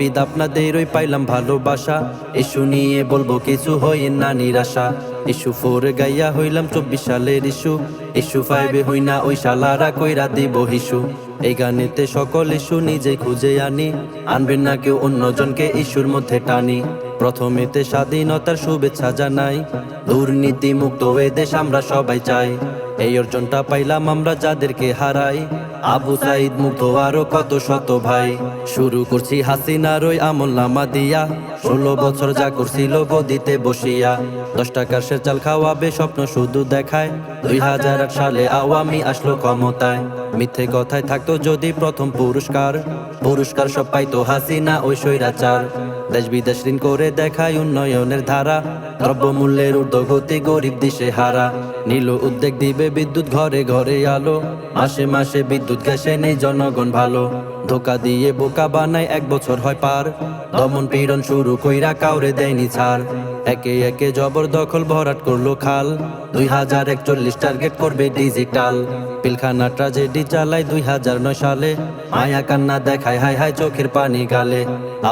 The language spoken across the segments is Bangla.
হাফিদ আপনাদের ওই পাইলাম ভালোবাসা। ইস্যু নিয়ে বলব কিছু হই না নিরাশা। ইস্যু ফোর গাইয়া হইলাম চব্বিশ সালের ইস্যু। ইস্যু ফাইভে হই না ওই শালারা কইরা দিব হিসু। এই গানেতে সকল ইস্যু নিজে খুঁজে আনি। আনবেন না কেউ অন্যজনকে ইস্যুর মধ্যে টানি। প্রথমেতে স্বাধীনতার শুভেচ্ছা জানাই। দুর্নীতি মুক্ত এ দেশ আমরা সবাই চাই। এই অর্জনটা পাইলাম আমরা যাদেরকে হারাই। আবু সাইদ মুগ্ধ আরও কত শত ভাই। শুরু করছি হাসিনার ওই আমল নামা দিয়া। ষোলো বছর যা করছিল গদিতে বসিয়া। দশ টাকার সে চাল খাওয়াবে, স্বপ্ন শুধু দেখায়। দুই হাজার আট সালে আওয়ামী আসলো ক্ষমতায়। মিথ্যে কথায় থাকতো যদি প্রথম পুরস্কার। পুরস্কার সব পাইতো হাসিনা ওই স্বৈরাচার। দেশ বিদেশ ঋণ করে দেখায় উন্নয়নের ধারা। দ্রব্যমূল্যের ঊর্ধ্বগতি গরিব দিশে হারা। নীল উদ্যোগ দিবে বিদ্যুৎ ঘরে ঘরে আলো। মাসে মাসে বিদ্যুৎ গ্যাসে নেই জনগণ ভালো। ধোকা দিয়ে বোকা বানায়, এক বছর হয় পার। দমন পীড়ন শুরু কইরা কাউরে দেয়নি ছাড়। একে একে জবরদখল ভরাট করল খাল। দুই হাজার একচল্লিশ টার্গেট করবে ডিজিটাল। পিলখানা ট্রাজেডি চালায় দুই হাজার নয় সালে। মায়া কান্না দেখায় হাই হাই চোখের পানি গালে।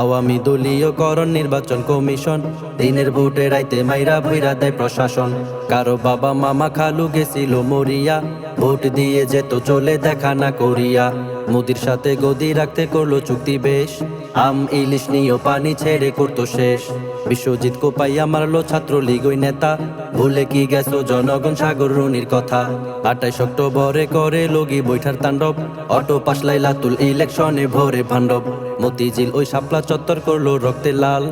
আওয়ামী দলীয় করণ নির্বাচন কমিশন। দিনের ভোটে রাইতে মাইরা ভৈরা দেয় প্রশাসন। কারও বাবা মামা খালু গেছিল মরিয়া। ভোট দিয়ে যেত চলে দেখা না করিয়া। মোদির সাথে গদি রাখতে করল চুক্তি বেশ। আম, ইলিশ নিয়েও পানি ছেড়ে করতো শেষ। বিশ্বজিৎ কোপাইয়া মারলো ছাত্রলীগ ওই নেতা। ভুলে কি গেছো জনগণ সাগর রনির কথা? আটাইশ অক্টোবরে করে লগি বৈঠার তাণ্ডব। অটো পাশলাই লাতুল ইলেকশনে ভরে ভাণ্ডব। মতিঝিল ওই শাপলা চত্বর করল রক্তে লাল।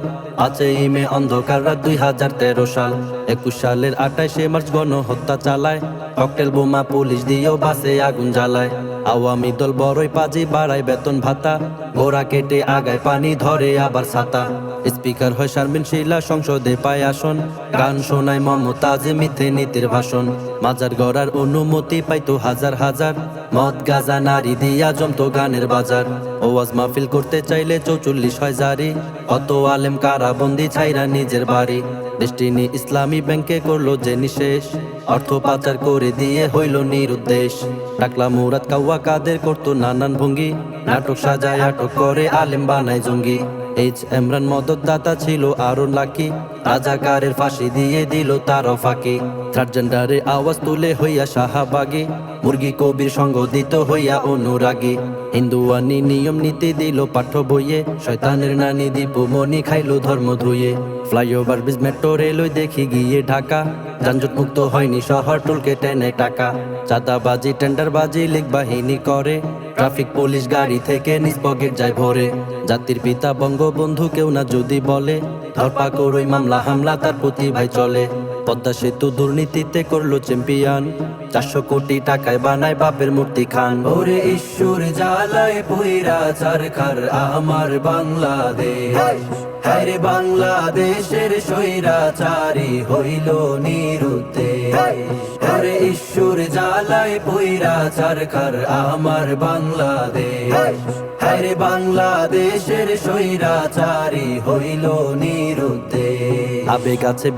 আছে ইমে অন্ধকার রাত দুই হাজার তেরো সাল। একুশ সালের আঠাইশে মার্চ গণ হত্যা চালায়। ককটেল বোমা পুলিশ দিয়েও বাসে আগুন জ্বালায়। আওয়ামী দল বড়ই পাজি, বাড়ায় বেতন ভাতা। গোড়া কেটে আগায় পানি ধরে আবার ছাতা। স্পিকার হয় শারমিন শিলা সংসদে পায় আসন। গান শোনায় মমতাজ মিথে নীতির ভাষণ। মাজার গড়ার অনুমতি পাইতো হাজার হাজার। মদ গাজা, নারী দিয়া জমতো গানের বাজার। ওয়াজ মাহফিল করতে চাইলে চৌচল্লিশ হয় জারি। অত আলেম কারাবন্দি ছাইরা নিজের বাড়ি। ডেস্টিনি ইসলামী ব্যাংকে করল যে নিশেষ। অর্থ পাচার করে দিয়ে হইল নিরুদ্দেশ। টাকলা মুরাদ কাউয়া কাদের করতো নানান ভঙ্গি। নাটক সাজায়, আটক করে আলেম বানায় জঙ্গি। এইচ এমরান মদত দাতা ছিল আরও লাকি। রাজাকারের ফাঁসি দিয়ে দিল তারও ফাঁকি। থার্ড জেন্ডারে আওয়াজ তুলে হইয়া শাহাবাগি, মুরগি কবির সঙ্গ দিত হইয়া অনুরাগী। হিন্দুয়ানি নিয়ম নীতি দিল পাঠ্য বইয়ে, শয়তানের নানি দীপু মনি খাইলো ধর্ম ধুয়ে ফ্লাইওভার ব্রিজ মেট্রো রেলওয়ে দেখি গিয়ে ঢাকা, যানজট মুক্ত হয়নি শহর টুলকে টেনে টাকা। চাঁদাবাজি, টেন্ডারবাজি, লিগ বাহিনী করে, ট্রাফিক পুলিশ গাড়ি থেকে নিজ পকেট যায় ভরে। জাতির পিতা, বঙ্গবন্ধু কেউ না যদি বলে, ধরপাকড় ওই মামলা, হামলা তার প্রতি ভাই চলে। পদ্মা সেতু দুর্নীতিতে করল চ্যাম্পিয়ন চারশো কোটি টাকায় বানায় বাপের মূর্তি খান। ওরে ঈশ্বর জ্বালায় পইরা চারখার আমার বাংলাদেশ। হ্যারে বাংলাদেশের সৈরাচারি হইল নিরুদ্দে ওরে ঈশ্বর জ্বালায় পইরা চারখার আমার বাংলাদেশ। হ্যারে বাংলাদেশের সৈরাচারি হইল নিরুতে। আবেগ আছে